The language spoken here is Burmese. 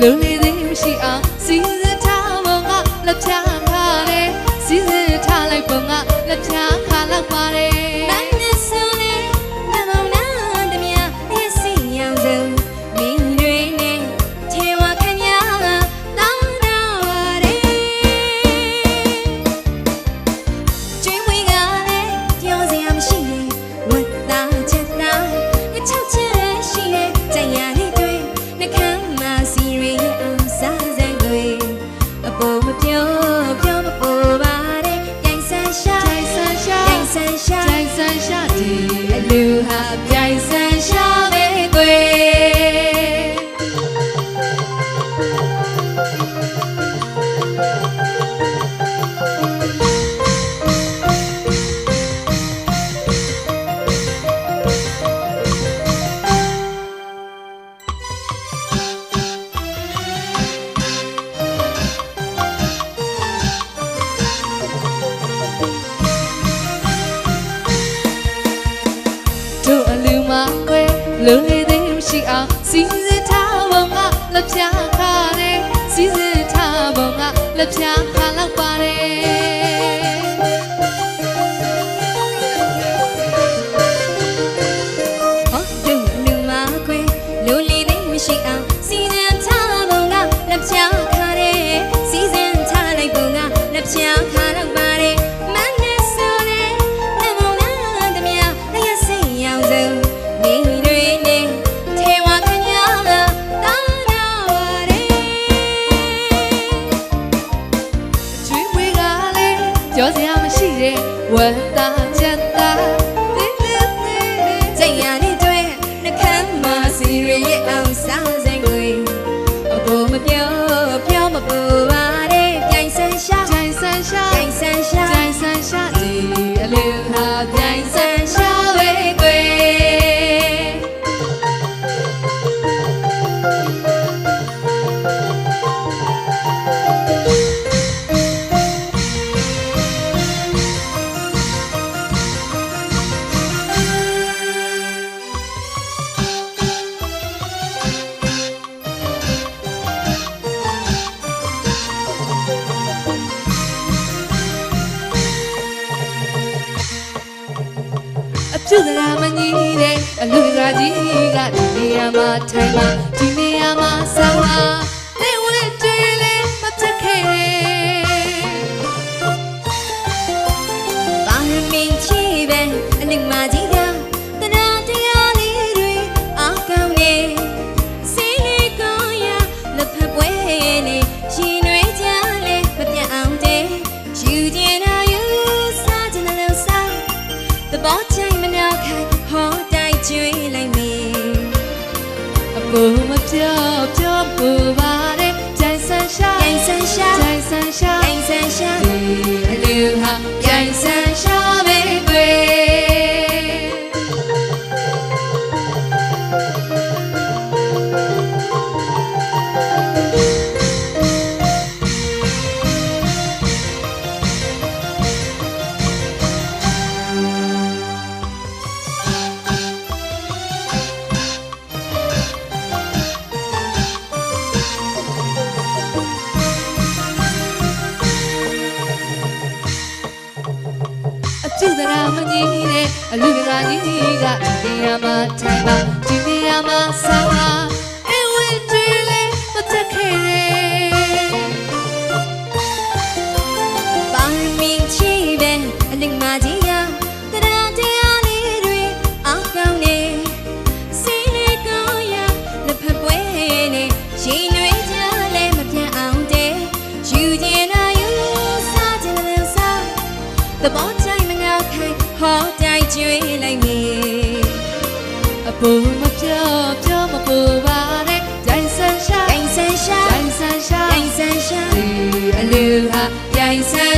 Aleluia. လူလေးသေးမရှိအောင်စီစဉ်ထားပုံကလက်ပြခါတယ်စီစဉ်ထားပုံကလက်ပြ စရာမရှိတဲ့ဝမ်းသာ အပြုတ်ကရာမကြီးတဲ့အလူကကြီးကဒီနေရာမှာထိုင်မှာဒီနေရာမှာဆောင်းလာနေဝဲတွေးလေမတက်ခဲ့ပါရမင်းချီပဲအလူမကြီးကတနာတရားလေးတွေအောက်ကောင်းနေစိတ်လေးကောင်းရလက်ဖက်ပွဲနေ အပူမပြောပြောပူပါတဲ့ကြိုင်ဆန်းရှာကြိုင်ဆန်းရှာကြိုင်ဆန်းရှာကြိုင်ဆန်းရှာ အပြုတ်သရာမကြီးတဲ့အလူကကြီးကဒီနေရာမှာထိုင်ပါဒီနေရာမှာဆောင်းလာ ပူမပြောပြောမပူပါနဲ့ကြိုင်ဆန်းရှာကြိုင်ဆန်းရှာကြိုင်ဆန်းရှာကြိုင်ဆန်းရှာဒီအလူဟာကြိုင်ဆန်း